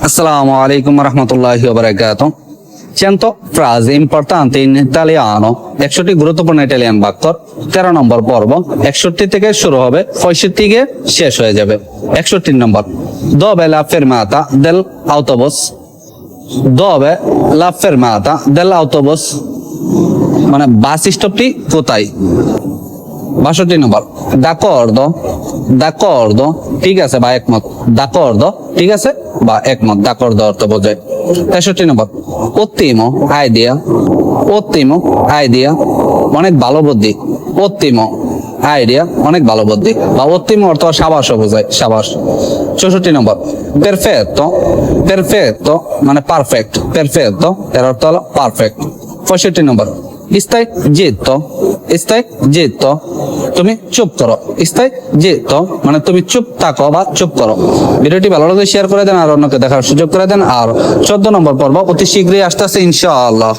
Assalamu alaikum warahmatullahi wabarakatuh. Cento frasi importanti in italiano একশোটি গুরুত্বপূর্ণ Italian বাক্যর তেরো নম্বর পর্ব একষট্টি থেকে শুরু হবে পঁয়ষট্টি গিয়ে শেষ হয়ে যাবে একষট্টি নম্বর dove la fermata del autobus dove la fermata dell'autobus মানে বাস স্টপটি কোথায় বাষট্টি নম্বর। d'accordo d'accordo ঠিক আছে, বা একমত। d'accordo ঠিক আছে, বা একমত। d'accordo অর্থ বোঝায়। তেষট্টি নম্বর। ottimo idea. ottimo আইডিয়া, অনেক ভালো বুদ্ধি। ottimo আইডিয়া, অনেক ভালো বুদ্ধি। বা ottimo অর্থ সাবাসও বোঝায়, সাবাস। চৌষট্টি নম্বর। perfetto perfetto মানে পারফেক্ট perfetto এর অর্থ হলো পারফেক্ট পঁয়ষট্টি নম্বর। স্থায়ী জিতো স্থায়ী তো তুমি চুপ করো। যে তো মানে তুমি চুপ থাকো বা চুপ করো। ভিডিওটি ভালো লাগলে শেয়ার করে দেন আর অন্যকে দেখার সুযোগ করে দেন। আর চোদ্দ নম্বর পর্ব অতি শীঘ্রই আসতেছে, ইনশাআল্লাহ।